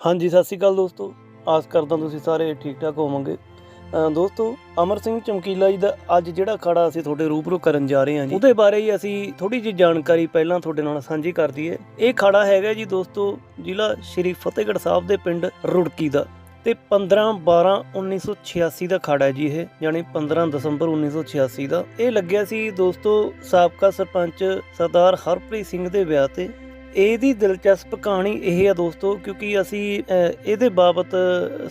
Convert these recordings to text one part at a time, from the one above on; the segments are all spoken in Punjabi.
ਹਾਂਜੀ, ਸਤਿ ਸ਼੍ਰੀ ਅਕਾਲ ਦੋਸਤੋ। ਆਸ ਕਰਦਾ ਤੁਸੀਂ ਸਾਰੇ ਠੀਕ ਠਾਕ ਹੋਵੋਗੇ ਦੋਸਤੋ, ਅਮਰ ਸਿੰਘ ਚਮਕੀਲਾ ਜੀ ਦਾ ਅੱਜ ਜਿਹੜਾ ਖੜਾ ਅਸੀਂ ਤੁਹਾਡੇ ਰੂਬਰੂ ਕਰਨ ਜਾ ਰਹੇ ਹਾਂ ਜੀ, ਉਹਦੇ ਬਾਰੇ ਹੀ ਅਸੀਂ ਥੋੜੀ ਜਿਹੀ ਜਾਣਕਾਰੀ ਪਹਿਲਾਂ ਤੁਹਾਡੇ ਨਾਲ ਸਾਂਝੀ ਕਰ ਦਈਏ। ਇਹ ਖੜਾ ਹੈਗਾ ਜੀ ਦੋਸਤੋ, ਜ਼ਿਲ੍ਹਾ ਸ਼੍ਰੀ ਫਤਿਹਗੜ੍ਹ ਸਾਹਿਬ ਦੇ ਪਿੰਡ ਰੁੜਕੀ ਦਾ ਤੇ 15 12 1986 ਦਾ ਖੜਾ ਹੈ ਜੀ ਇਹ, ਯਾਨੀ 15 ਦਸੰਬਰ 1986 ਦਾ। ਇਹ ਲੱਗਿਆ ਸੀ ਦੋਸਤੋ, ਸਾਬਕਾ ਸਰਪੰਚ ਸਰਦਾਰ ਹਰਪ੍ਰੀਤ ਸਿੰਘ ਦੇ ਵਿਆਹ ਤੇ। ਇਹਦੀ ਦਿਲਚਸਪ ਕਹਾਣੀ ਇਹ ਆ ਦੋਸਤੋ, ਕਿਉਂਕਿ ਅਸੀਂ ਇਹਦੇ ਬਾਬਤ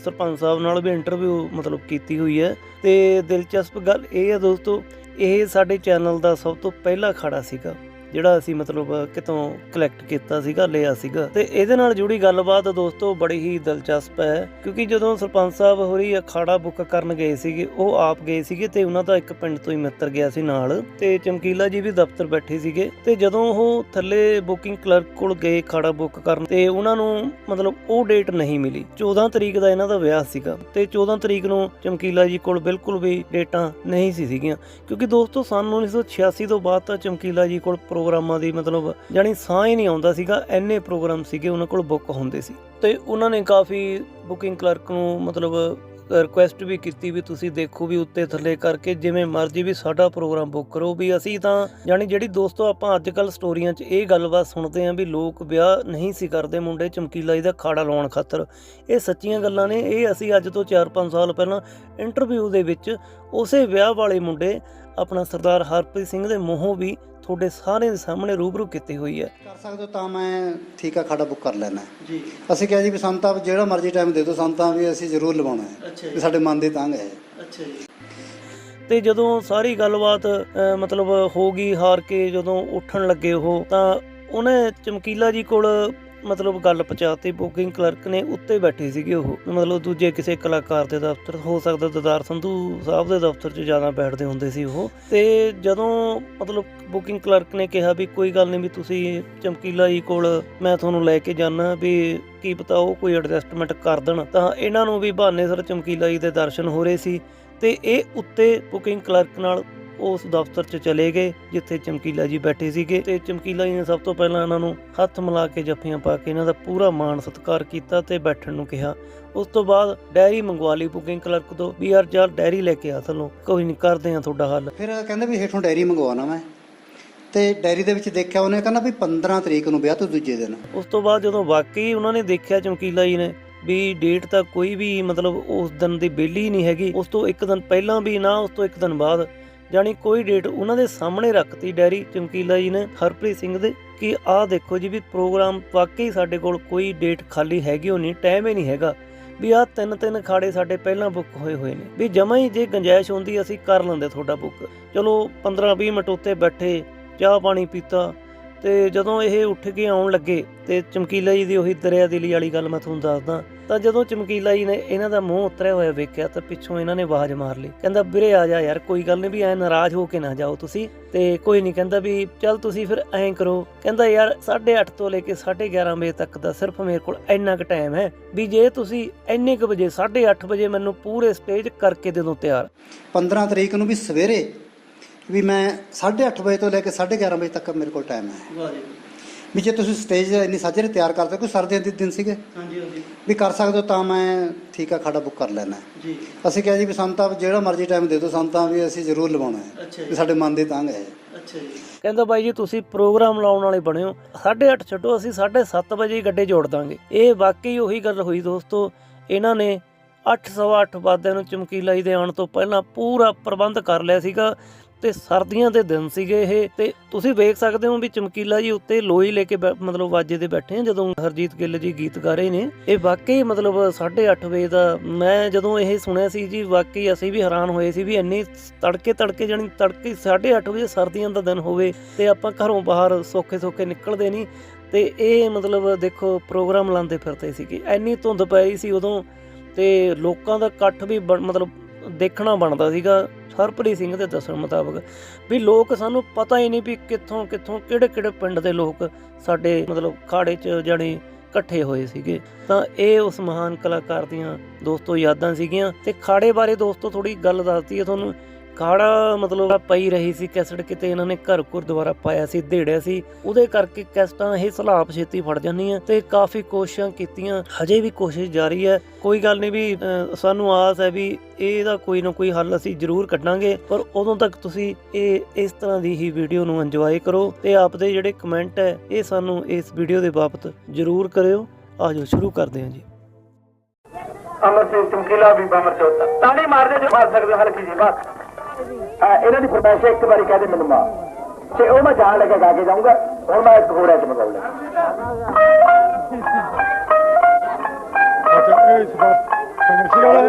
ਸਰਪੰਚ ਸਾਹਿਬ ਨਾਲ ਵੀ ਇੰਟਰਵਿਊ ਮਤਲਬ ਕੀਤੀ ਹੋਈ ਹੈ। ਤੇ ਦਿਲਚਸਪ ਗੱਲ ਇਹ ਆ ਦੋਸਤੋ, ਇਹ ਸਾਡੇ ਚੈਨਲ ਦਾ ਸਭ ਤੋਂ ਪਹਿਲਾ ਖੜਾ ਸੀਗਾ। ਜਿਹੜਾ ਅਸੀਂ ਮਤਲਬ ਕਿਤੋਂ ਕਲੈਕਟ ਕੀਤਾ ਸੀਗਾ, ਲਿਆ ਸੀਗਾ। ਤੇ ਇਹਦੇ ਨਾਲ ਜੁੜੀ ਗੱਲਬਾਤ ਦੋਸਤੋ ਬੜੀ ਹੀ ਦਿਲਚਸਪ ਹੈ, ਕਿਉਂਕਿ ਜਦੋਂ ਸਰਪੰਚ ਸਾਹਿਬ ਹੋਰੀ ਅਖਾੜਾ ਬੁੱਕ ਕਰਨ ਗਏ ਸੀਗੇ, ਉਹ ਆਪ ਗਏ ਸੀਗੇ ਤੇ ਉਹਨਾਂ ਦਾ ਇੱਕ ਪਿੰਡ ਤੋਂ ਹੀ ਮਿੱਤਰ ਗਿਆ ਸੀ ਨਾਲ। ਤੇ ਚਮਕੀਲਾ ਜੀ ਵੀ ਦਫ਼ਤਰ ਬੈਠੇ ਸੀਗੇ। ਤੇ ਜਦੋਂ ਉਹ ਥੱਲੇ ਬੁਕਿੰਗ ਕਲਰਕ ਕੋਲ ਗਏ ਖਾੜਾ ਬੁੱਕ ਕਰਨ, ਤੇ ਉਹਨਾਂ ਨੂੰ ਮਤਲਬ ਉਹ ਡੇਟ ਨਹੀਂ ਮਿਲੀ। 14 ਤਰੀਕ ਦਾ ਇਹਨਾਂ ਦਾ ਵਿਆਹ ਸੀਗਾ। ਤੇ 14 ਤਰੀਕ ਨੂੰ ਚਮਕੀਲਾ ਜੀ ਕੋਲ ਬਿਲਕੁਲ ਵੀ ਡੇਟਾਂ ਨਹੀਂ ਸੀ ਸੀਗੀਆਂ। ਕਿਉਂਕਿ ਦੋਸਤੋ ਸਨ 1986 ਤੋਂ ਬਾਅਦ ਤਾਂ ਚਮਕੀਲਾ ਜੀ ਕੋਲ ਪ੍ਰੋਗਰਾਮਾਂ ਦੀ ਮਤਲਬ ਜਾਣੀ ਸਾਹ ਹੀ ਨਹੀਂ ਆਉਂਦਾ ਸੀਗਾ ਐਨੇ ਪ੍ਰੋਗਰਾਮ ਸੀਗੇ ਉਹਨਾਂ ਕੋਲ ਬੁੱਕ ਹੁੰਦੇ ਸੀ। ਤੇ ਉਹਨਾਂ ਨੇ ਕਾਫੀ ਬੁਕਿੰਗ ਕਲਰਕ ਨੂੰ ਮਤਲਬ ਰਿਕੁਐਸਟ ਵੀ ਕੀਤੀ ਵੀ ਤੁਸੀਂ ਦੇਖੋ ਵੀ ਉੱਤੇ ਥੱਲੇ ਕਰਕੇ ਜਿਵੇਂ ਮਰਜ਼ੀ ਵੀ ਸਾਡਾ ਪ੍ਰੋਗਰਾਮ ਬੁੱਕ ਕਰੋ ਵੀ ਅਸੀਂ ਤਾਂ ਜਾਣੀ ਜਿਹੜੀ ਦੋਸਤੋ ਆਪਾਂ ਅੱਜ ਕੱਲ ਸਟੋਰੀਆਂ 'ਚ ਇਹ ਗੱਲਬਾਤ ਸੁਣਦੇ ਆਂ ਵੀ ਲੋਕ ਵਿਆਹ ਨਹੀਂ ਸੀ ਕਰਦੇ ਮੁੰਡੇ ਚਮਕੀਲਾ ਜੀ ਦਾ ਖਾੜਾ ਲਾਉਣ ਖਾਤਰ। ਇਹ ਸੱਚੀਆਂ ਗੱਲਾਂ ਨੇ, ਇਹ ਅਸੀਂ ਅੱਜ ਤੋਂ 4-5 ਸਾਲ ਪਹਿਲਾਂ ਇੰਟਰਵਿਊ ਦੇ ਵਿੱਚ ਉਸੇ ਵਿਆਹ ਵਾਲੇ ਮੁੰਡੇ ਆਪਣਾ ਸਰਦਾਰ ਹਰਪ੍ਰੀਤ ਸਿੰਘ ਦੇ ਮੂੰਹੋਂ ਵੀ ਤੁਹਾਡੇ ਸਾਰਿਆਂ ਦੇ ਸਾਹਮਣੇ ਰੂਬਰੂ ਕੀਤੀ ਹੋਈ ਹੈ। ਕਰ ਸਕਦੇ ਹੋ ਤਾਂ ਮੈਂ ਠੀਕ ਆ ਖਾੜਾ ਬੁੱਕ ਕਰ ਲੈਣਾ ਜੀ। ਅਸੀਂ ਕਿਹਾ ਜੀ ਵੀ ਸਾਨੂੰ ਤਾਂ ਜਿਹੜਾ ਮਰਜ਼ੀ ਟਾਈਮ ਦੇ ਦਿਓ ਸਾਨੂੰ ਤਾਂ ਵੀ ਅਸੀਂ ਜ਼ਰੂਰ ਲਵਾਉਣਾ ਹੈ। ਅੱਛਾ ਵੀ ਸਾਡੇ ਮਨ ਦੀ ਤੰਗ ਹੈ। ਅੱਛਾ ਜੀ। ਤੇ ਜਦੋਂ ਸਾਰੀ ਗੱਲਬਾਤ ਮਤਲਬ ਹੋ ਗਈ ਹਾਰ ਕੇ ਜਦੋਂ ਉੱਠਣ ਲੱਗੇ ਉਹ ਤਾਂ ਉਹਨੇ ਚਮਕੀਲਾ ਜੀ ਕੋਲ ਮਤਲਬ ਗੱਲ ਪਹੁੰਚਾਤੀ ਬੁਕਿੰਗ ਕਲਰਕ ਨੇ ਉੱਤੇ ਬੈਠੇ ਸੀਗੇ ਉਹ। ਮਤਲਬ ਦੂਜੇ ਕਿਸੇ ਕਲਾਕਾਰ ਦੇ ਦਫ਼ਤਰ, ਹੋ ਸਕਦਾ ਦਦਾਰ ਸੰਧੂ ਸਾਹਿਬ ਦੇ ਦਫ਼ਤਰ 'ਚ ਜ਼ਿਆਦਾ ਬੈਠਦੇ ਹੁੰਦੇ ਸੀ ਉਹ। ਤੇ ਜਦੋਂ ਮਤਲਬ ਬੁਕਿੰਗ ਕਲਰਕ ਨੇ ਕਿਹਾ ਵੀ ਕੋਈ ਗੱਲ ਨਹੀਂ ਵੀ ਤੁਸੀਂ ਚਮਕੀਲਾ ਜੀ ਕੋਲ ਮੈਂ ਤੁਹਾਨੂੰ ਲੈ ਕੇ ਜਾਣਾ ਵੀ ਕੀ ਪਤਾ ਉਹ ਕੋਈ ਐਡਜਸਟਮੈਂਟ ਕਰ ਦੇਣ। ਤਾਂ ਇਹਨਾਂ ਨੂੰ ਵੀ ਬਹਾਨੇ ਸਰ ਚਮਕੀਲਾ ਜੀ ਦੇ ਦਰਸ਼ਨ ਹੋ ਰਹੇ ਸੀ। ਤੇ ਇਹ ਉੱਤੇ ਬੁਕਿੰਗ ਕਲਰਕ ਨਾਲ ਉਸ ਦਫ਼ਤਰ 'ਚ ਚਲੇ ਗਏ ਜਿੱਥੇ ਚਮਕੀਲਾ ਜੀ ਬੈਠੇ ਸੀਗੇ ਤੇ ਚਮਕੀਲਾ ਜੀ ਨੇ ਸਭ ਤੋਂ ਪਹਿਲਾਂ ਇਹਨਾਂ ਨੂੰ ਹੱਥ ਮਿਲਾ ਕੇ ਜੱਫੀਆਂ ਪਾ ਕੇ ਇਹਨਾਂ ਦਾ ਪੂਰਾ ਮਾਣ ਸਤਿਕਾਰ ਕੀਤਾ ਤੇ ਬੈਠਣ ਨੂੰ ਕਿਹਾ। ਉਸ ਤੋਂ ਬਾਅਦ ਡੈਰੀ ਮੰਗਵਾ ਲਈ ਬੁਕਿੰਗ ਕਲਰਕ ਤੋਂ ਵੀ ਯਾਰ ਚੱਲ ਡੈਰੀ ਲੈ ਕੇ ਆ ਥੱਲੋਂ ਕੋਈ ਨਹੀਂ ਕਰਦੇ ਆ ਤੁਹਾਡਾ ਹੱਲ। ਫਿਰ ਕਹਿੰਦੇ ਵੀ ਹੇਠੋਂ ਡੈਰੀ ਮੰਗਵਾਉਣਾ ਮੈਂ। ਤੇ ਡੈਰੀ ਦੇ ਵਿੱਚ ਦੇਖਿਆ ਉਹਨੇ ਕਹਿੰਦਾ ਵੀ 15 ਤਰੀਕ ਨੂੰ ਵਿਆਹ ਤੋਂ ਦੂਜੇ ਦਿਨ। ਉਸ ਤੋਂ ਬਾਅਦ ਜਦੋਂ ਵਾਕਈ ਉਹਨਾਂ ਨੇ ਦੇਖਿਆ ਚਮਕੀਲਾ ਜੀ ਨੇ ਵੀ ਡੇਟ ਤਾਂ ਕੋਈ ਵੀ ਮਤਲਬ ਉਸ ਦਿਨ ਦੀ ਬੇਲੀ ਨਹੀਂ ਹੈਗੀ ਉਸ ਤੋਂ ਇੱਕ ਦਿਨ ਪਹਿਲਾਂ ਵੀ ਨਾ ਉਸ ਤੋਂ ਇੱਕ ਦਿਨ ਬਾਅਦ ਜਾਣੀ ਕੋਈ ਡੇਟ ਉਹਨਾਂ ਦੇ ਸਾਹਮਣੇ ਰੱਖਤੀ ਡੈਰੀ ਚਮਕੀਲਾ ਜੀ ਨੇ, ਹਰਪ੍ਰੀਤ ਸਿੰਘ ਦੇ, ਕਿ ਆਹ ਦੇਖੋ ਜੀ ਵੀ ਪ੍ਰੋਗਰਾਮ ਵਾਕਈ ਸਾਡੇ ਕੋਲ ਕੋਈ ਡੇਟ ਖਾਲੀ ਹੈਗੀ ਉਹ ਨਹੀਂ ਟਾਈਮ ਹੀ ਨਹੀਂ ਹੈਗਾ, ਵੀ ਆਹ ਤਿੰਨ ਤਿੰਨ ਖਾੜੇ ਸਾਡੇ ਪਹਿਲਾਂ ਬੁੱਕ ਹੋਏ ਹੋਏ ਨੇ, ਵੀ ਜਮਾਂ ਹੀ ਜੇ ਗੰਜਾਇਸ਼ ਹੁੰਦੀ ਅਸੀਂ ਕਰ ਲੈਂਦੇ ਤੁਹਾਡਾ ਬੁੱਕ ਚਲੋ 15 20 ਮਿੰਟ ਉੱਤੇ ਬੈਠੇ, ਚਾਹ ਪਾਣੀ ਪੀਤਾ, ਤੇ ਜਦੋਂ ਇਹ ਉੱਠ ਕੇ ਆਉਣ ਲੱਗੇ, ਤੇ ਚਮਕੀਲਾ ਜੀ ਦੀ ਉਹੀ ਦਰਿਆ ਦਿਲੀ ਵਾਲੀ ਗੱਲ ਮੈਂ ਤੁਹਾਨੂੰ ਦੱਸਦਾ ਤਾਂ ਜਦੋਂ ਚਮਕੀਲਾ ਜੀ ਨੇ ਇਹਨਾਂ ਦਾ ਮੂੰਹ ਉਤਰਿਆ ਹੋਇਆ ਵੇਖਿਆ ਤਾਂ ਪਿੱਛੋਂ ਇਹਨਾਂ ਨੇ ਆਵਾਜ਼ ਮਾਰ ਲਈ। ਕਹਿੰਦਾ ਵੀਰੇ ਆ ਜਾ ਯਾਰ ਕੋਈ ਗੱਲ ਨਹੀਂ ਵੀ ਐ ਨਾਰਾਜ਼ ਹੋ ਕੇ ਨਾ ਜਾਓ ਤੁਸੀਂ ਤੇ ਕੋਈ ਨਹੀਂ ਕਹਿੰਦਾ ਵੀ ਚੱਲ ਤੁਸੀਂ ਫਿਰ ਐਂ ਕਰੋ। ਕਹਿੰਦਾ ਯਾਰ 8:30 ਤੋਂ ਲੈ ਕੇ 11:30 ਵਜੇ ਤੱਕ ਦਾ ਸਿਰਫ ਮੇਰੇ ਕੋਲ ਇੰਨਾ ਕੁ ਟਾਈਮ ਹੈ ਵੀ ਜੇ ਤੁਸੀਂ ਇੰਨੇ ਕੁ ਵਜੇ 8:30 ਵਜੇ ਮੈਨੂੰ ਪੂਰੇ ਸਟੇਜ ਕਰਕੇ ਦੇ ਦਿਓ ਤਿਆਰ। 15 ਤਰੀਕ ਨੂੰ ਵੀ ਸਵੇਰੇ ਵੀ ਮੈਂ 8:30 ਵਜੇ ਤੋਂ ਲੈ ਕੇ 11:30 ਵਜੇ ਤੱਕ ਮੇਰੇ ਕੋਲ ਟਾਈਮ ਹੈ। ਵਾਹ ਜੀ ਵੀ ਜੇ ਤੁਸੀਂ ਸਟੇਜ ਇੰਨੀ ਸਾਜਰੇ ਤਿਆਰ ਕਰਦੇ ਕੋਈ ਸਰਦੀਆਂ ਦੇ ਦਿਨ ਸੀਗੇ? ਹਾਂਜੀ ਹਾਂਜੀ। ਵੀ ਕਰ ਸਕਦੇ ਹੋ ਤਾਂ ਮੈਂ ਠੀਕ ਆ ਖਾੜਾ ਬੁੱਕ ਕਰ ਲੈਣਾ ਜੀ। ਅਸੀਂ ਕਿਹਾ ਜੀ ਵੀ ਸਾਨੂੰ ਤਾਂ ਜਿਹੜਾ ਮਰਜ਼ੀ ਟਾਈਮ ਦੇ ਦਿਓ ਸਾਨੂੰ ਤਾਂ ਵੀ ਅਸੀਂ ਜ਼ਰੂਰ ਲਵਾਉਣਾ ਹੈ। ਅੱਛਾ ਵੀ ਸਾਡੇ ਮਨ ਦੀ ਤੰਗ ਹੈ। ਅੱਛਾ ਜੀ। ਕਹਿੰਦਾ ਬਾਈ ਜੀ ਤੁਸੀਂ ਪ੍ਰੋਗਰਾਮ ਲਾਉਣ ਵਾਲੇ ਬਣਿਓ 8:30 ਛੱਡੋ ਅਸੀਂ 7:30 ਵਜੇ ਗੱਡੇ ਜੋੜ ਦਾਂਗੇ। ਇਹ ਵਾਕਈ ਉਹੀ ਗੱਲ ਹੋਈ ਦੋਸਤੋ। ਇਹਨਾਂ ਨੇ 8:08 ਵਜੇ ਨੂੰ ਚਮਕੀਲਾ ਜੀ ਦੇ ਆਉਣ ਤੋਂ ਪਹਿਲਾਂ ਪੂਰਾ ਪ੍ਰਬੰਧ ਕਰ ਲਿਆ ਸੀਗਾ। ਤੇ ਸਰਦੀਆਂ ਦੇ ਦਿਨ ਸੀਗੇ ਇਹ, ਤੇ ਤੁਸੀਂ ਵੇਖ ਸਕਦੇ ਹੋ ਵੀ ਚਮਕੀਲਾ ਜੀ ਉੱਤੇ ਲੋਈ ਲੈ ਕੇ ਬੈ- ਮਤਲਬ ਵਾਜੇ ਦੇ ਬੈਠੇ ਆ, ਜਦੋਂ ਹਰਜੀਤ ਗਿੱਲ ਜੀ ਗੀਤ ਗਾ ਰਹੇ ਨੇ। ਇਹ ਵਾਕਈ ਮਤਲਬ 8:30 ਵਜੇ ਦਾ, ਮੈਂ ਜਦੋਂ ਇਹ ਸੁਣਿਆ ਸੀ ਜੀ, ਵਾਕਈ ਅਸੀਂ ਵੀ ਹੈਰਾਨ ਹੋਏ ਸੀ ਵੀ ਇੰਨੀ ਤੜਕੇ ਤੜਕੇ ਜਾਨੀ ਤੜਕੇ 8:30 ਵਜੇ ਸਰਦੀਆਂ ਦਾ ਦਿਨ ਹੋਵੇ ਤੇ ਆਪਾਂ ਘਰੋਂ ਬਾਹਰ ਸੌਖੇ ਸੌਖੇ ਨਿਕਲਦੇ ਨਹੀਂ। ਤੇ ਇਹ ਮਤਲਬ ਦੇਖੋ ਪ੍ਰੋਗਰਾਮ ਲਾਉਂਦੇ ਫਿਰਦੇ ਸੀਗੇ। ਇੰਨੀ ਧੁੰਦ ਪੈ ਰਹੀ ਸੀ ਉਦੋਂ ਤੇ ਲੋਕਾਂ ਦਾ ਇਕੱਠ ਵੀ ਬਣ- ਮਤਲਬ ਦੇਖਣਾ ਬਣਦਾ ਸੀਗਾ। ਹਰਪ੍ਰੀਤ ਸਿੰਘ ਦੇ ਦੱਸਣ ਮੁਤਾਬਕ ਵੀ ਲੋਕ ਸਾਨੂੰ ਪਤਾ ਹੀ ਨਹੀਂ ਵੀ ਕਿੱਥੋਂ ਕਿੱਥੋਂ ਕਿਹੜੇ ਕਿਹੜੇ ਪਿੰਡ ਦੇ ਲੋਕ ਸਾਡੇ ਮਤਲਬ ਖਾੜੇ 'ਚ ਜਾਣੀ ਇਕੱਠੇ ਹੋਏ ਸੀਗੇ। ਤਾਂ ਇਹ ਉਸ ਮਹਾਨ ਕਲਾਕਾਰ ਦੀਆਂ ਦੋਸਤੋ ਯਾਦਾਂ ਸੀਗੀਆਂ ਤੇ ਖਾੜੇ ਬਾਰੇ ਦੋਸਤੋ ਥੋੜੀ ਗੱਲ ਦੱਸਦੀ ਹੈ ਤੁਹਾਨੂੰ। ਖਾੜਾ ਮਤਲਬ ਪਈ ਰਹੀ ਸੀ, ਕੈਸਟ ਕਿਤੇ ਇਹਨਾਂ ਨੇ ਘਰ ਘਰ ਦੁਆਰਾ ਪਾਇਆ ਸੀ ਢੇੜਿਆ ਸੀ। ਉਹਦੇ ਕਰਕੇ ਕੈਸਟਾਂ ਇਹ ਸਲਾਬ ਛੇਤੀ ਫੜ ਜਾਂਦੀਆਂ ਤੇ ਕਾਫੀ ਕੋਸ਼ਿਸ਼ਾਂ ਕੀਤੀਆਂ। ਹਜੇ ਵੀ ਕੋਸ਼ਿਸ਼ ਜਾਰੀ ਹੈ। ਕੋਈ ਗੱਲ ਨਹੀਂ ਵੀ ਸਾਨੂੰ ਆਸ ਹੈ ਵੀ ਇਹਦਾ ਕੋਈ ਨਾ ਕੋਈ ਹੱਲ ਅਸੀਂ ਜ਼ਰੂਰ ਕੱਢਾਂਗੇ। ਪਰ ਉਦੋਂ ਤੱਕ ਤੁਸੀਂ ਇਹ, ਇਸ ਤਰ੍ਹਾਂ ਦੀ ਹੀ ਵੀਡੀਓ ਨੂੰ ਇੰਜੋਏ ਕਰੋ ਤੇ ਆਪਦੇ ਜਿਹੜੇ ਕਮੈਂਟ ਹੈ, ਇਹ ਸਾਨੂੰ ਇਸ ਵੀਡੀਓ ਦੇ ਬਾਬਤ ਜ਼ਰੂਰ ਕਰਿਓ। ਆਜੋ, ਸ਼ੁਰੂ ਕਰਦੇ ਹਾਂ ਜੀ। ਅਮਰ ਸਿੰਘ ਚਮਕੀਲਾ ਵੀ ਬਮਰ ਚੋਤਾ ਤਾੜੀ ਮਾਰਦੇ ਜੋ ਮਾਰ ਸਕਦੇ ਹਲਕੀ ਜੀ ਬਾਤ ਇਹਨਾਂ ਦੀ ਫਰਮਾਇਸ਼ ਇੱਕ ਵਾਰੀ ਕਹਦੇ ਮੈਨੂੰ ਮਾਂ ਤੇ ਉਹ ਮੈਂ ਜਾਣ ਕੇ ਗਾ ਕੇ ਜਾਊਂਗਾ। ਹੁਣ ਮੈਂ ਇੱਕ ਹੋਰ ਐਚ ਮਗਾਉ ਲੈ ਅੱਛਾ, ਇਹ ਇਸ ਵਾਰ ਸਮਝੀ ਵਾਲਾ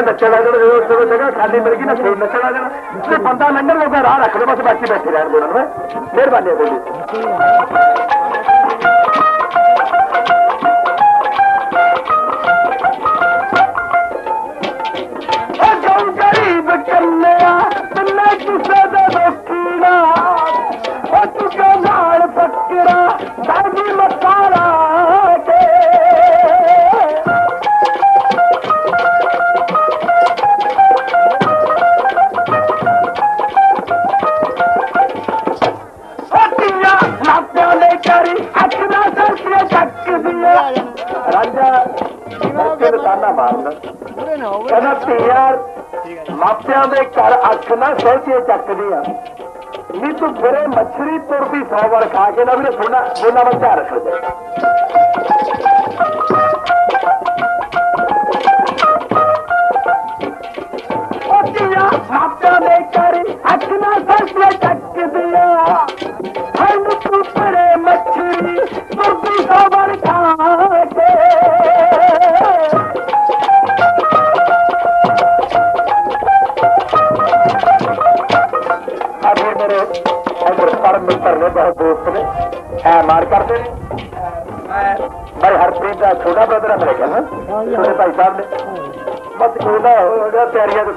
ਫੇਰ ਅਗਲੇ ਨੱਚਣ ਲੱਗ ਜਾਣਾ ਜਦੋਂ ਜਦੋਂ ਜਗ੍ਹਾ ਖਾਲੀ ਮਿਲ ਗਈ ਨਾ ਫੇਰ ਨੱਚਣ ਲੱਗ ਜਾਣਾ ਦੇ ਕਰੀ ਅੱਖ ਨਾ ਸਰਸੀਆਂ ਚੱਕਦੀਆਂ ਰਾਜਾ ਮੌਕੇ ਤੇ ਤਾਨਾ ਮਾਰਦਾ ਕਹਿੰਦਾ ਧੀਆਂ ਮਾਪਿਆਂ ਦੇ ਘਰ ਅੱਖ ਨਾ ਸਰਸੀਆਂ ਚੱਕਦੀਆਂ ਨੀ ਤੂੰ ਫਿਰੇ ਮੱਛਰੀ ਤੁਰਦੀ ਸੌ ਵਾਰ ਖਾ ਕੇ ਨਾ ਵੀ ਸੁਣਾ ਬੋਲਾ ਮੈਂ ਧਿਆਨ ਰੱਖ।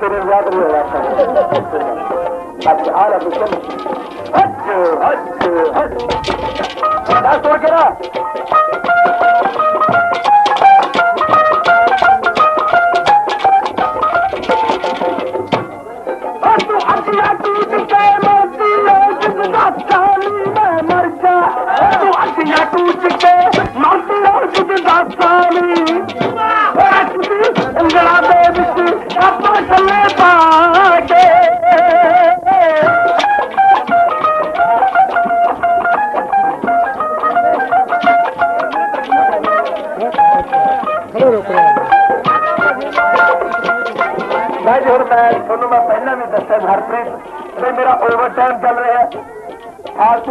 कहिड़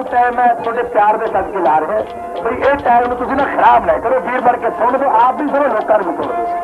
ਫਾਲਤੂ ਟਾਈਮ ਹੈ ਤੁਹਾਡੇ ਪਿਆਰ ਦੇ ਸਦਕੇ ਲਾ ਰਿਹਾ ਬਈ ਇਹ ਟਾਈਮ ਨੂੰ ਤੁਸੀਂ ਨਾ ਖਰਾਬ ਨਾ ਕਰੋ, ਵੀਰ ਬਣ ਕੇ ਸੁਣ ਲਓ ਆਪ ਵੀ ਸੁਣੋ ਲੋਕਾਂ ਨੂੰ ਵੀ ਸੁਣ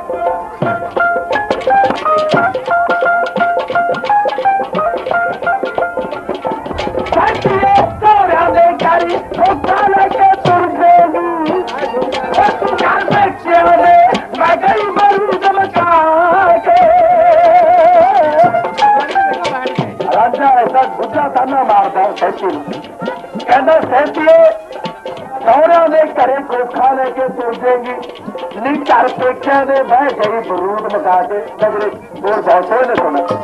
ਦੇ ਬਰੂਦ ਮਕਾ ਕੇ ਨਗਰੇ ਹੋਰ ਬਹੁਤ ਸੋਹਣੇ ਸੁਣਾ।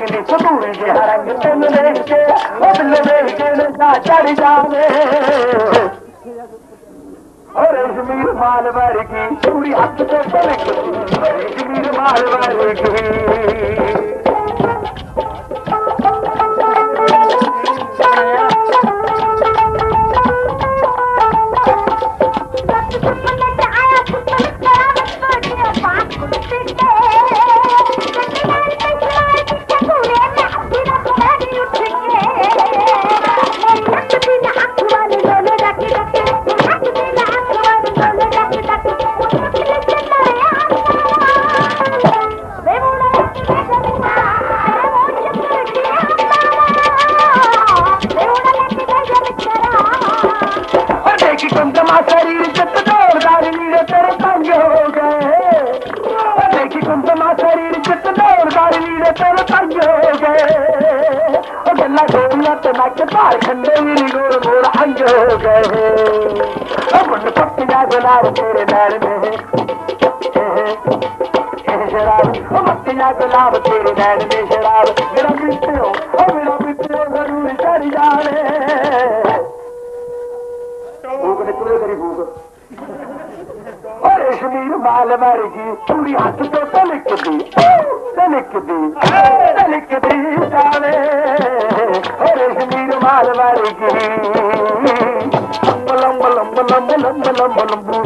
मुलकेशा हर शीर बालवार जी हथ माल ਸ਼ਰਾਬ ਤੇਰੇ ਨਾਲ ਨੇ ਇਹ ਸ਼ਰਾਬ। ਉਹ ਮੱਤੀਆਂ ਗੁਲਾਬ ਤੇਰੇ ਨਾਲ ਨੇ ਸ਼ਰਾਬ। ਮੇਰਾ ਪੀਤਿਓ ਉਹ ਮੇਰਾ ਪੀਤਿਓ ਜ਼ਰੂਰ ਚੜ ਜਾਵੇ। ਫੂਕ ਨਿਕਲੇ ਤੇਰੀ ਫੂਕ। ਅਰੇ ਸ਼ਮੀਰ ਮਾਲ ਮਾਰ ਗਈ। ਪੂਰੀ ਹੱਥ ਤੋਂ ਤਲਕਦੀ। ਤਲਕਦੀ। ਤਲਕਦੀ ਜਾਵੇ। ਅਰੇ ਸ਼ਮੀਰ ਮਾਲ ਮਾਰ ਗਈ। ਲੰਬ ਲੰਬ ਲੰਬ ਲੰਬ ਲੰਬ ਲੰਬ।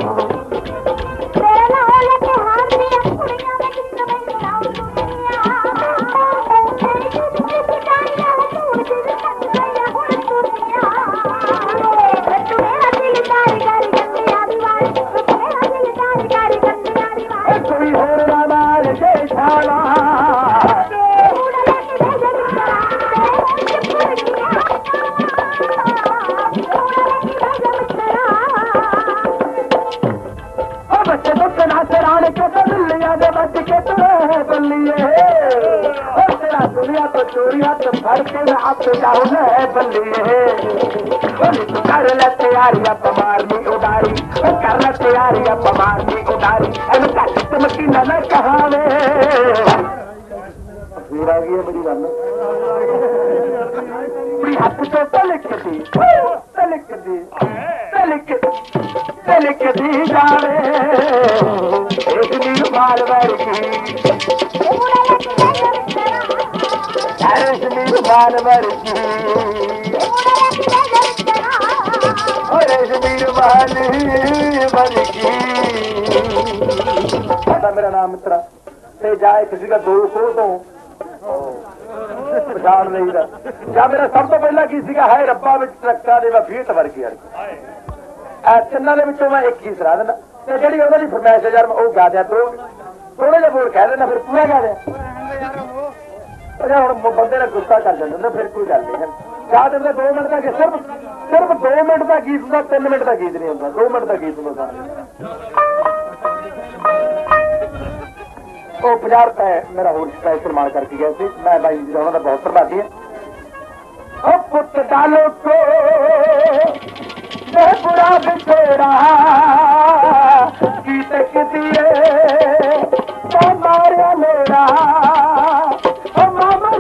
मार उारी करारी मार्ट उटारी कहावे। रुाल वर्गी रुपाल वर्गी ਜ਼ਮੀਰ ਵਾਲੀ ਵਰਗੀ ਸਾਡਾ ਮੇਰਾ ਨਾਮ ਮਿੱਤਰਾ, ਤੇ ਜਾ ਇੱਕ ਸੀਗਾ ਦੋ ਸੌ ਤੋਂ। ਪਛਾਣ ਲਈਦਾ ਜਾਂ ਮੇਰਾ ਸਭ ਤੋਂ ਪਹਿਲਾਂ ਕੀ ਸੀਗਾ? ਹੈ ਰੱਬਾ, ਵਿੱਚ ਟਰੱਕਾਂ ਦੇ ਵਫੀਤ ਵਰਗੀ ਅੜ ਆ ਤਿੰਨਾਂ ਦੇ ਵਿੱਚੋਂ ਮੈਂ ਇੱਕ ਹੀ ਸਰਾ ਦਿੰਦਾ। ਤੇ ਜਿਹੜੀ ਉਹਨਾਂ ਦੀ ਫਰਮਾਇਸ਼ ਯਾਰ, ਮੈਂ ਉਹ ਗਾ ਦਿਆ ਕਰੋ ਥੋੜਾ ਜਿਹਾ ਬੋਲ, ਕਹਿ ਦੇਣਾ ਫਿਰ ਪੂਰਾ ਕਹਿ ਦੇ ਅਰੇ ਹੁਣ ਬੰਦੇ ਨੇ ਗੁੱਸਾ ਕਰ ਜਾਂਦਾ ਫਿਰ ਕੋਈ ਗੱਲ ਨਹੀਂ ਹੈ। ਚਾਹ ਦੇ 2 ਮਿੰਟ ਦਾ ਗੀਤ, ਸਿਰਫ ਸਿਰਫ 2 ਮਿੰਟ ਦਾ ਗੀਤ ਹੁੰਦਾ 3 ਮਿੰਟ ਦਾ ਗੀਤ ਨਹੀਂ ਹੁੰਦਾ 2 ਮਿੰਟ ਦਾ ਗੀਤ ਹੁੰਦਾ ਉਹ 50 ਰੁਪਏ ਮੇਰਾ ਹੋਰ ਸਪੈਸ਼ਲ ਮਾਰ ਕਰਕੇ ਗਿਆ ਸੀ। ਮੈਂ ਬਾਈ ਜੀ ਦਾ, ਉਹਨਾਂ ਦਾ ਬਹੁਤ ਧੰਨਵਾਦੀ ਹਾਂ। ਉਹ ਪੁੱਤ ਡਾਲੋ ਕੋ ਮੈਂ ਬੁਰਾ ਵਿਛੋੜਾ, ਕੀ ਤੱਕਦੀਏ ਮੈਂ ਮਾਰਿਆ ਮੇਰਾ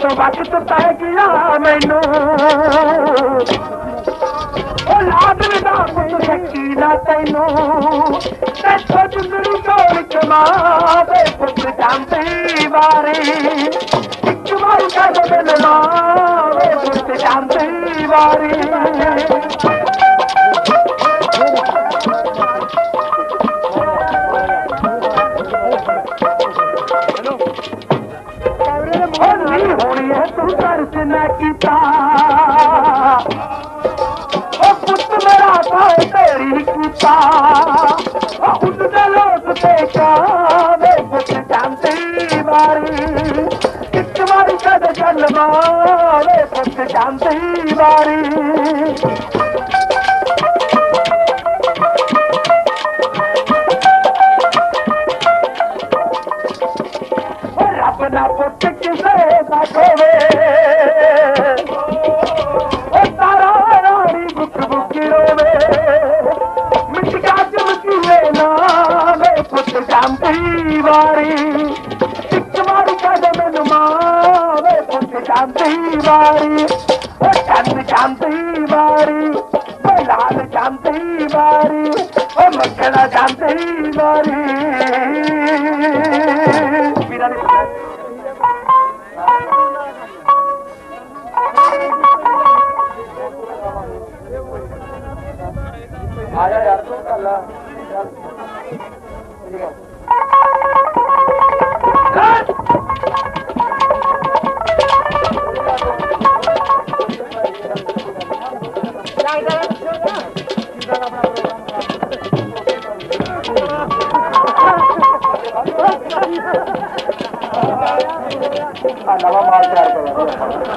ਤੋਂ ਵਕਤ ਪੈ ਗਿਆ ਮੈਨੂੰ। ਉਹ ਲਾਦ ਵਿਦਾ ਪੁੱਤ ਸੱਚੀ ਨਾ ਤੈਨੂੰ। ਤੇ ਛੋਟ ਮੇਰੀ ਕੋਲ ਕਮਾਵੇ ਪੁੱਤ ਜਾਂਦੀ ਵਾਰੀ। ਇੱਕ ਵਾਰ ਕਦ ਦਿਲ ਮਾਵੇ ਪੁੱਤ ਜਾਂਦੀ ਵਾਰੀ। ਹੋਣੀ ਹੋਣੀ ਹੈ ਤੂੰ ਦਰਦ ਨਾ ਕੀਤਾ। ਉਹ ਪੁੱਤ ਮੇਰਾ ਭਾਈ ਤੇਰੀ ਕੀਤਾ। ਆਇਆ ਯਾਰ ਤੂੰ ਕੱਲਾ ਨਵਾਂ ਮਾਲ ਤਿਆਰ ਕਰਿਆ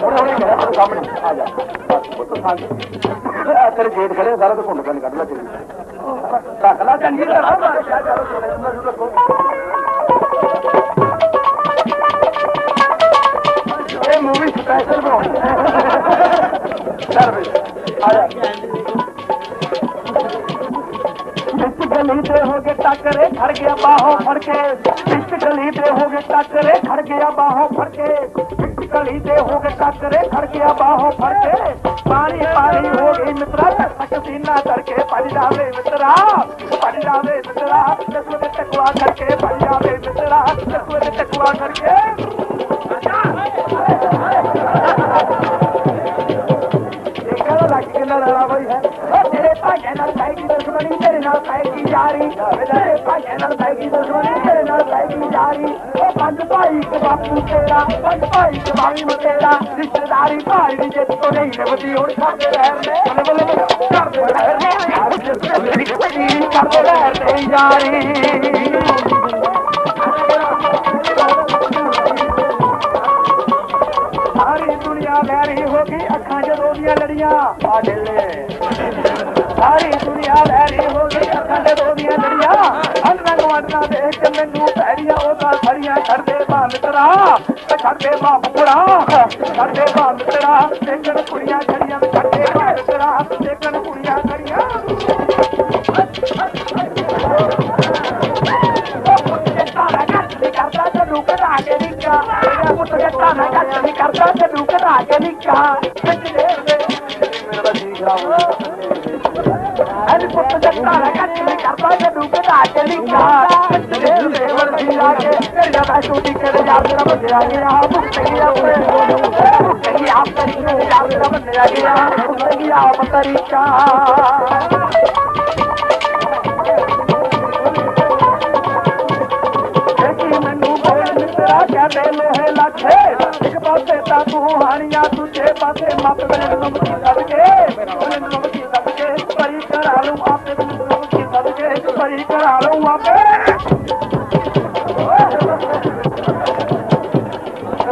ਹੁਣ ਹੁਣੇ ਕਹਿਆ ਤੂੰ ਸਾਹਮਣੇ ਆ ਜਾ। ਬਸ ਉਹ ਤਾਂ ਸਾਂਝ ਤੇਰੇ ਗੇਟ ਖੜੇ ਸਾਰਾ ਤੋਂ ਘੁੰਡ ਕੇ ਕੱਢ ਲੈ ਤੇਰੀ ਰੱਖ ਲੈ ਚੰਗੀ ਤਰ੍ਹਾਂ। ਮਾਰ ਕਿਆ ਕਰੋ ਸੋਨੇ ਨੂੰ ਰੱਖੋ ਇਹ ਮੂਵੀ ਸਪੈਸ਼ਲ ਬਣਾਉਣੀ ਹੈ ਚੱਲ ਬਈ ਆ ਜਾ। ਵਿੱਚ ਗਲੀ ਤੇ ਹੋ ਗਏ ਟੱਕਰੇ ਖੜ ਗਿਆ ਬਾਹੋਂ ਫੜ ਕੇ। ਵਿੱਚ ਗਲੀ ਤੇ ਹੋ ਗਏ ਟੱਕਰੇ ਖੜ ਗਿਆ ਬਾਹੋਂ ਫੜ ਕੇ। ਵਿੱਚ ਦੇ ਹੋ ਗਏ ਟੱਕਰੇ ਖੜ ਗਿਆ, ਬਾਹੋਂ ਫੜ ਕੇ ਪਾਣੀ ਪਾਣੀ ਹੋ ਗਈ ਮਿੱਤਰਾ ਪਸੀਨਾ ਕਰਕੇ ਭੱਜ ਜਾਵੇ ਮਿੱਤਰਾ, ਭੱਜ ਜਾਵੇ ਮਿੱਤਰਾ ਦਸਵੇਂ ਦੇ ਟਕਵਾ ਕਰਕੇ ਭੱਜ ਜਾਵੇ ਮਿੱਤਰਾ ਦਸਵੇਂ ਦੇ ਟਕਵਾ ਕਰਕੇ। ਤੇਰੇ ਨਾਲ ਪੈਗੀ ਦੁਸ਼ਮਣੀ ਤੇਰੇ ਨਾਲ ਪੈਗੀ ਯਾਰੀ। ਤੇਰੇ ਭਾਈਆਂ ਨਾਲ ਪੈਗੀ ਦੁਸ਼ਮਣੀ ਤੇਰੇ ਨਾਲ ਪੈਗੀ ਯਾਰੀ। ਉਹ ਪੰਜ ਭਾਈ, ਇੱਕ ਬਾਪੂ ਤੇਰਾ। ਪੰਜ ਭਾਈ, ਇੱਕ ਬਾਪੂ ਤੇਰਾ ਰਿਸ਼ਤੇਦਾਰੀ ਭਾਈ ਦੀ ਜਿੱਤ ਤੋਂ ਨਹੀਂ ਨਿਭਦੀ, ਹੁਣ ਖਾਤੇ ਰਹਿਣ ਦੇ। ਬੱਲੇ ਕਰਦੇ ਰਹਿਣ ਕਰਦੇ ਰਹਿਣ ਯਾਰੀ। ਸਾਰੀ ਦੁਨੀਆ ਵੈਰੀ ਹੋ ਗਈ, ਅੱਖਾਂ ਜਦੋਂ ਦੀਆਂ ਲੜੀਆਂ। ਆ ਢਿੱਲੇ। ਸਾਰੀ ਦੁਨੀਆ ਵੈਰੀ ਹੋ ਗਈ, ਅੱਖਾਂ ਜਦੋਂ ਦੀਆਂ ਲੜੀਆਂ। ਅੰਨ ਰੰਗ ਵਟਣਾ ਦੇਖ ਕੇ ਮੈਨੂੰ ਪੈਰੀਆਂ ਉਹ ਤਾਂ ਖੜੀਆਂ ਕਰਦੇ ਮਾਂ ਮਿੱਤਰਾ ਵੇ ਛੱਡ ਦੇ ਮਾਂ ਮੁਕੜਾ ਮਿੱਤਰਾ, ਦੇਖਣ ਕੁੜੀਆਂ ਖੜੀਆਂ, ਵੇ ਛੱਡ ਮਿੱਤਰਾ, ਦੇਖਣ ਕੁੜੀਆਂ ਖੜੀਆਂ। چاٹے دوکڑ آ گئے کیھا تیرے میں ردی جاؤں ہن ہن اپتہ جھکا کٹ میں کرتا ہے دوکڑ آ گئے کیھا تیرے میں ردی جا کے تیرا بہوتی کرے جا دوکڑ آ گئے ہاں تیرا اوپر سو دو کے اپنوں لو اللہ بن لیا میاو ਮਿੱਤਰਾ ਕਹਿੰਦੇ ਲੋਹੇ ਲੱਖੇ ਇੱਕ ਪਾਸੇ ਤਾਂ ਤੂੰ ਹਾਣੀਆਂ, ਦੂਜੇ ਪਾਸੇ ਮੱਤ। ਮੇਰੇ ਨਮਕੀ ਸਦਕੇ ਮੇਰੇ ਨਮਕੀ ਸਦਕੇ ਪਰੀ ਕਰਾ ਲੂੰ ਆਪੇ। ਮੈਨੂੰ ਨਮਕੀ ਸਦਕੇ ਪਰੀ ਕਰਾ ਲੂੰ ਆਪੇ।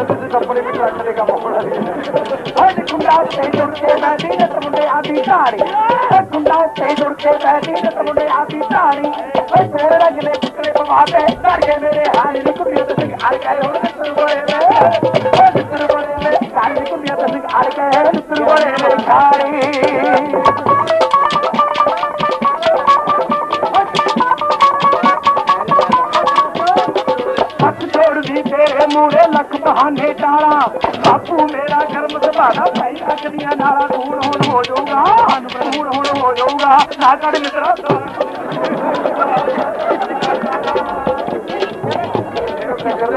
ਤੁਸੀਂ ਵਿੱਚ ਰੱਖ ਦੇ ਕੰਮ ਹੋਣਾ ਖੁੰਡਾ ਉੱਤੇ ਜੁੜ ਕੇ ਬੈਠੀ ਨਤ ਮੁੰਡੇ ਆਦੀ ਢਾੜੀ ਖੁੰਡਾ ਉੱਤੇ ਜੁੜ ਕੇ ਬੈਠੀ ਨਤ ਮੁੰਡੇ ਆਦੀ ਢਾੜੀ ਓਏ, ਤੇਰੇ ਰੰਗ ਦੇ ਟੁਕੜੇ ਪਵਾ ਕੇ ਧਰ ਮੇਰੇ ਹਾਲ ਨੂੰ ਕੁੜੀਆਂ ਤੇ ਸਿੰਘ ਅੜ ਗਏ ਹੁਣ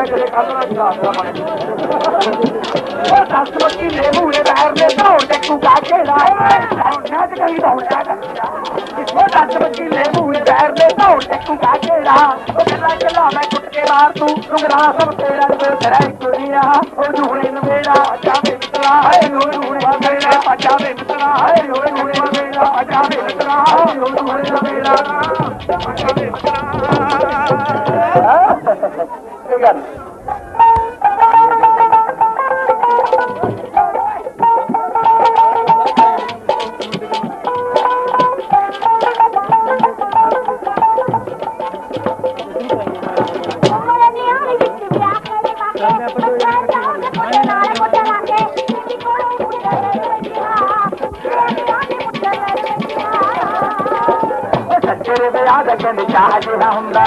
ਨਿੱਤਰ ਬੋਲੇ ਵੇ ਓਏ ਨਿੱਤਰ ਬੋਲੇ ਵੇ ਉਹ ਦਸ ਮੱਕੀ ਲੈ ਮੂਰੇ ਬਹਿਰ ਦੇ ਦੌੜ ਤੇ ਕਾ ਕੇ ਨਾ ਤੇ ਕਹੀਂ ਦੌੜ ਜਾ ਉਹ ਦਸ ਮੱਕੀ ਲੈ ਮੂਰੇ ਬਹਿਰ ਦੇ ਦੌੜ ਤੇ ਕਾ ਕੇ ਉਹ ਕੱਲਾ ਕੱਲਾ ਮੈਂ ਕੁੱਟ ਕੇ ਮਾਰ ਤੂੰ ਸੁਗਰਾ ਸਭ ਤੇਰਾ ਤੇ ਤੇਰਾ ਇੱਕ ਦੁਨੀਆ ਉਹ ਜੂਹਣੇ ਨਵੇੜਾ ਜਾਵੇ ਮਿੱਤਰਾ ਹਾਏ ਲੋਏ ਜੂਹਣੇ ਨਵੇੜਾ ਜਾਵੇ ਮਿੱਤਰਾ ਹਾਏ ਲੋਏ ਜੂਹਣੇ ਨਵੇੜਾ ਜਾਵੇ ਮਿੱਤਰਾ ਹਾਏ ਲੋਏ ਜੂਹਣੇ ਨਵੇੜਾ ਜਾਵੇ ਮਿੱਤਰਾ ਇਹ ਤੇਰੇ ਚਾਹ ਜਿਹੜਾ ਹੁੰਦਾ।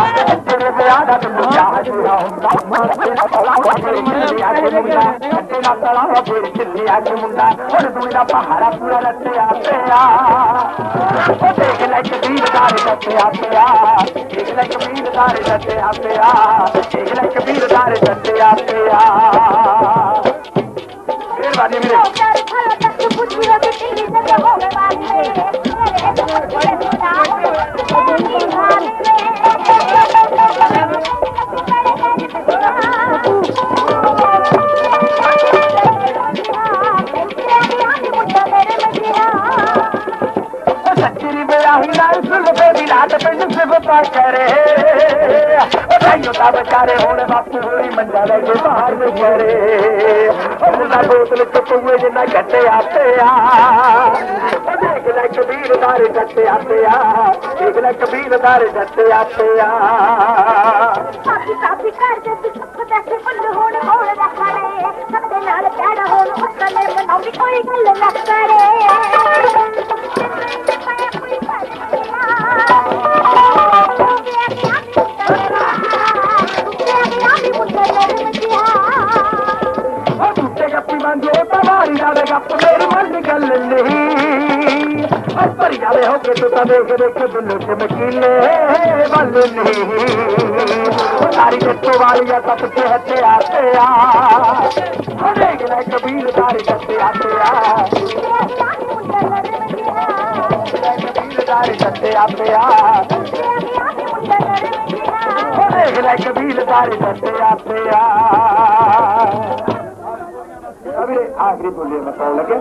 ਤੇਰੇ ਵਿਆਹ ਦਾ ਤੈਨੂੰ ਚਾਹ ਜਿਹੜਾ ਹੁੰਦਾ। ਮਾਰੇ ਨਾ ਤਲਾ ਵਾਪਰੇ ਮੁੰਡੇ ਆ ਕੇ ਮੁੰਡਾ ਕੱਟੇ ਨਾ ਤਲਾ ਵਾਪਰੇ ਚਿੱਲੇ ਆ। ਕੇ ਮੁੰਡਾ ਹੁਣ ਤੂੰ ਦਾ ਪਹਾੜਾ ਪੂਰਾ ਰੱਟਿਆ ਪਿਆ ਉਹ ਦੇਖ ਲੈ ਕਬੀਰ ਦਾਰੇ ਰੱਟਿਆ ਪਿਆ ਦੇਖ ਲੈ ਕਬੀਰ ਦਾਰੇ ਰੱਟਿਆ ਪਿਆ ਦੇਖ ਲੈ ਕਬੀਰ ਦਾਰੇ ਪਿਆ ਮਿਹਰਬਾਨੀ ਵੀਰੇ ਕਰ ਪੁੱਛੀ ਰੋ ਬਿੱਟੀ ਜਗ ਹੋਵੇ ਵਾਲੀ ਮੇਰੇ ਤੋਂ ਮੁੰਡੇ ਸੁਣਾ ਪਿੰਡ ਸਿਫਤਾ ਕਰੇ। ਉਹ ਤਾਈਓ ਤਾਂ ਵਿਚਾਰੇ ਹੁਣ ਬਾਪੂ ਹੋਰੀ ਮੰਜਾ ਲੈ ਕੇ ਬਾਹਰ ਨੂੰ ਕਰੇ। ਉਹ ਬੋਤਲ ਚ ਪੂਏ ਜਿੰਨਾ ਘੱਟੇ ਆਤੇ ਆ। ਉਹ ਦੇਖ ਲੈ ਕਬੀਰ ਦਾਰੇ ਘੱਟੇ ਆਤੇ ਆ। ਦੇਖ ਲੈ ਕਬੀਰ ਦਾਰੇ ਘੱਟੇ ਆਤੇ ਆ। ਸਾਥੀ ਸਾਥੀ ਕਰਦੇ ਤੂੰ ਸੁੱਖ ਦਾ ਫੁੱਲ ਹੋਣ ਹੋਣ ਰੱਖੜੇ ਸਭ ਦੇ ਨਾਲ ਪਿਆਰ ਹੋਣ ਉਸਨੇ ਮਨਾਉਂਦੀ ਕੋਈ ਗੱਲ ਨਾ ਕਰੇ। ਪਵਾਰੀ ਨਾਲ ਗੱਪ ਮੇਰੀ ਮਨ ਗੱਲ ਨਹੀਂ। ਅੱਜ ਪਰ ਜਾਵੇ ਹੋ ਕੇ ਤੂੰ ਤਾਂ ਦੇਖ ਦੇਖ ਦੁੱਲੇ ਤੇ ਵੱਲ ਨਹੀਂ। ਸਾਰੀ ਜੱਟੋ ਵਾਲੀ ਆ ਤੇ ਹੱਥੇ ਆਤੇ ਆ। ਉਹ ਦੇਖ ਕਬੀਰ ਸਾਰੀ ਜੱਟੇ ਆਤੇ ਆ ਕਬੀਰ ਸਾਰੀ ਜੱਟੇ ਆਤੇ ਆ। ਉਹ ਦੇਖ ਕਬੀਰ ਸਾਰੀ ਜੱਟੇ ਆਤੇ ਆ। ਆਖਰੀ ਬੋਲੇ ਮਤਾਉ ਲੱਗੇ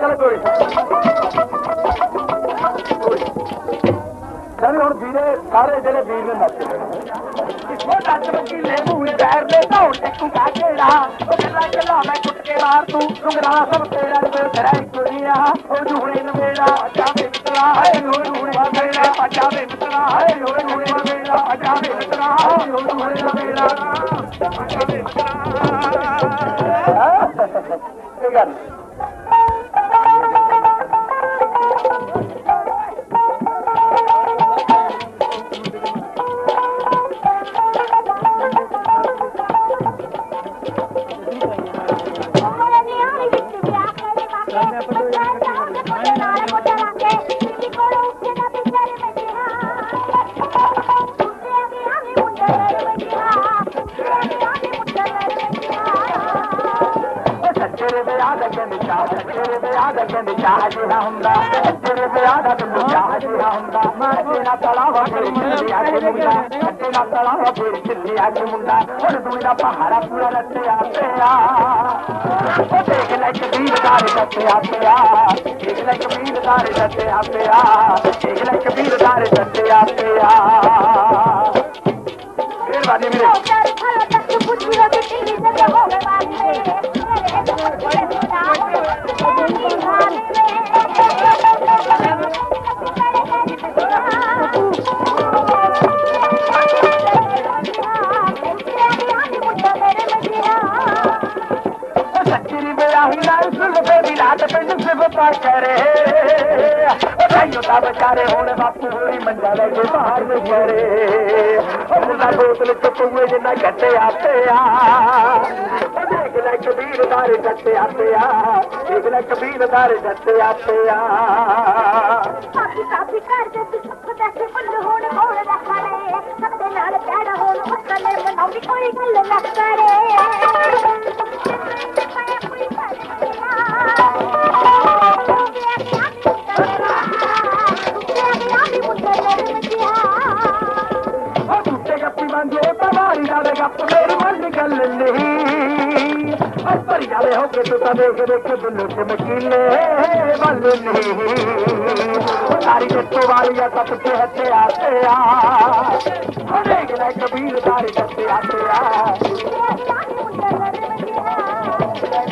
ਚਲ ਕੋਈ ਚਲ ਹੁਣ ਵੀਰੇ ਸਾਰੇ ਜਿਹੜੇ ਵੀਰ ਨੇ ਨੱਚਦੇ ਉਹ ਨੱਚ ਬੱਕੀ ਲੈ ਮੂਹੇ ਬੈਰ ਦੇ, ਧੌਣ ਟੱਕੂ ਕਿਹੜਾ ਉਹ ਕੱਲਾ ਕੱਲਾ ਮੈਂ ਕੁੱਟ ਕੇ ਮਾਰ ਤੂੰ ਸੁਗਰਾ ਸਭ ਤੇਰਾ ਤੇ ਤੇਰਾ ਇੱਕ ਦੁਨੀਆ ਉਹ ਜੂਹਣੇ ਨਵੇੜਾ ਜਾਵੇ هاي ڙوي ڙوي मित्रा هاي ڙوي मित्रा ڙوي ڙوي मित्रा। ਵਿਆਹ ਦਾ ਕਹਿੰਦੇ ਚਾਹ ਸੱਚੇ ਦੇ ਵਿਆਹ ਦਾ ਕਹਿੰਦੇ ਚਾਹ ਜਿਹੜਾ ਹੁੰਦਾ ਸੱਚੇ ਦੇ ਵਿਆਹ ਦਾ ਕਹਿੰਦੇ ਚਾਹ ਜਿਹੜਾ ਹੁੰਦਾ ਸੱਚੇ ਨਾਲ ਤਲਾਵਾ ਫਿਰ ਪਿੰਡ ਸਿਫਤਾ ਕਰੇ ਭਾਈਓ ਦਾ ਵਿਚਾਰੇ ਹੁਣ ਬਾਪੂ ਹੋਰੀ ਮੰਜਾ ਲੈ ਕੇ ਬਾਹਰ ਨੂੰ ਕਰੇ ਉਹਦਾ ਬੋਤਲ ਚ ਪੂਏ ਜਿੰਨਾ ਘਟਿਆ ਪਿਆ ਉਹ ਦੇਖ ਲੈ ਕਬੀਰ ਦਾਰੇ ਘਟਿਆ ਆ। ਦੇਖ ਲੈ ਕਬੀਰ ਦਾਰੇ ਘਟਿਆ ਪਿਆ ਕਾਫੀ ਕਾਫੀ ਕਰਦੇ ਤੂੰ ਸੁੱਖ ਦਾ ਕੇ ਫੁੱਲ ਹੋਣ ਹੋਣ ਰੱਖਣੇ ਸਭ ਦੇ ਨਾਲ ਪਿਆਰ ਹੋਣ ਉਸਨੇ ਮਨਾਉਂਦੀ ਕੋਈ ਗੱਲ ਨਾ ਕਰੇ। ਅੱਜ ਭਰੀ ਜਾਵੇ ਹੋ ਕੇ ਤੂੰ ਤਾਂ ਦੇਖ ਦੇਖ ਦੁੱਲੂ ਤੇ ਵੱਲ ਨਹੀਂ। ਸਾਰੀ ਜੱਟੋ ਵਾਲੀ ਆ ਸਭ ਤੇ ਹੱਥੇ ਆਤੇ ਆ। ਉਹ ਦੇਖ ਲੈ ਕਬੀਰ ਸਾਰੀ ਜੱਟੇ ਆਤੇ ਆ।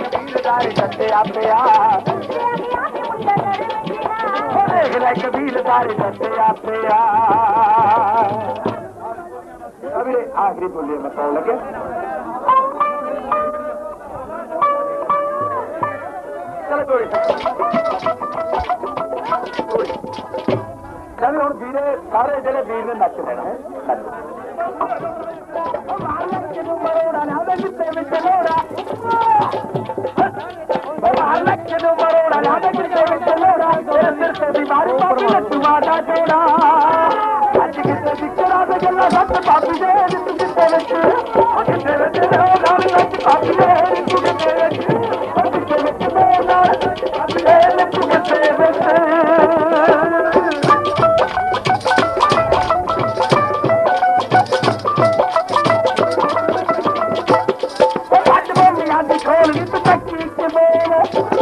ਕਬੀਰ ਸਾਰੀ ਜੱਟੇ ਆਤੇ ਆ ਉਹ ਦੇਖ ਕਬੀਰ ਸਾਰੀ ਜੱਟੇ ਆਤੇ ਆ। ਅਬੇ ਆਖਰੀ ਬੋਲੇ ਮਤਾਉ ਲੱਗੇ। ਚਲੋ ਤੋੜੀ ਚਲ ਹੁਣ ਵੀਰੇ, ਸਾਰੇ ਜਿਹੜੇ ਵੀਰ ਨੇ ਨੱਚ ਲੈਣਾ ਹੈ ਉਹ ਮਾਲਕ ਨੂੰ ਮਰੋੜਾ ਨਾ ਉਹਦੇ ਜਿੱਤੇ ਵਿੱਚ ਲੋੜਾ ਉਹ ਮਾਲਕ ਨੂੰ ਮਰੋੜਾ ਨਾ ਉਹਦੇ ਜਿੱਤੇ ਵਿੱਚ ਲੋੜਾ ਤੇਰੇ ਸਿਰ ਤੇ ਦੀ ਪਾਪੀ ਲੱਟੂਆ ਦਾ ਜੋੜਾ ਅੱਜ ਕਿਤੇ ਸਿੱਕਰਾ ਤੇ ਗੱਲਾਂ ਸੱਤ ਪਾਪੀ ਦੇ ਰਿੱਤ ਜਿੱਤੇ ਵਿੱਚ ਉਹ ਜਿੱਤੇ ਵਿੱਚ ਲੋੜਾ ਲੱਟ ਪਾਪੀ ਦੇ ਰਿੱਤ ਜਿੱਤੇ ਵਿੱਚ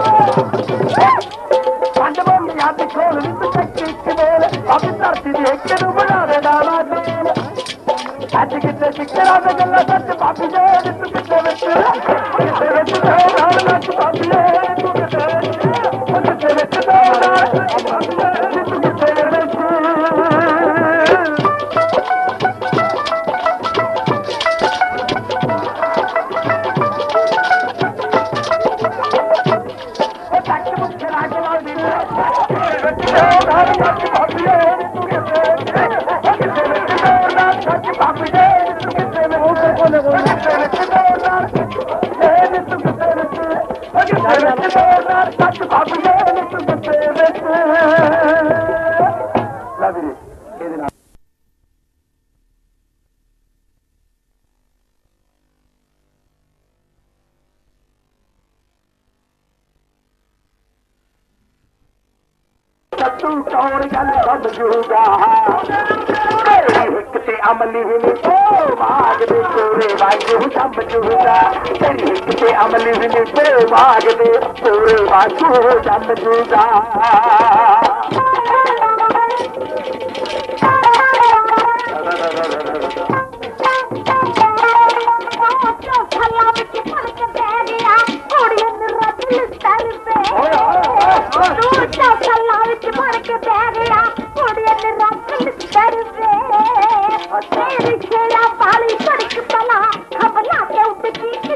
ਬੋਲ ਪੱਟ ਬੋਲੀਆਂ ਖੋਲ ਵਿੱਚ ਚੱਕੀ ਚ ਬੋਲ ਅਬ ਧਰਤੀ ਦੀ ਇੱਕ ਨੂੰ ਬਣਾ ਦੇ ਦਾਵਾ ਤੇਲ ਅੱਜ ਕਿਤੇ ਸਿੱਕਰਾਂ ਤੇ ਗੱਲਾਂ ਸੱਚ ਬਾਪੀ ਦੇ ਰਿੱਤ ਕਿਤੇ ਵਿੱਚ। ਤੂੰ ਕੌਣ ਗੱਲ ਵੱਧ ਜੂਗਾ? ਤੇਰੀ ਹਿੱਕ ਤੇ ਅਮਲੀ ਵੀ ਨੀ ਉਹ ਬਾਗ ਦੇ ਕੋਰੇ ਵਾਂਗੂ ਜੰਮ ਜੂਗਾ। ਤੇਰੀ ਹਿੱਕ ਤੇ ਅਮਲੀ ਵੀ ਨੀ ਉਹ ਬਾਗ ਦੇ ਕੋਰੇ ਵਾਂਗੂ ਜੰਮ ਜੂਗਾ। ਥੱਲਾ ਵਿੱਚ ਫ਼ਰਕ ਪੈ ਗਿਆ सर पे दूसरा सलाव चमर के बैरिया कुड़ियन रखन सर पे तेरी खेला पाली सड़क पला खबला के उठ की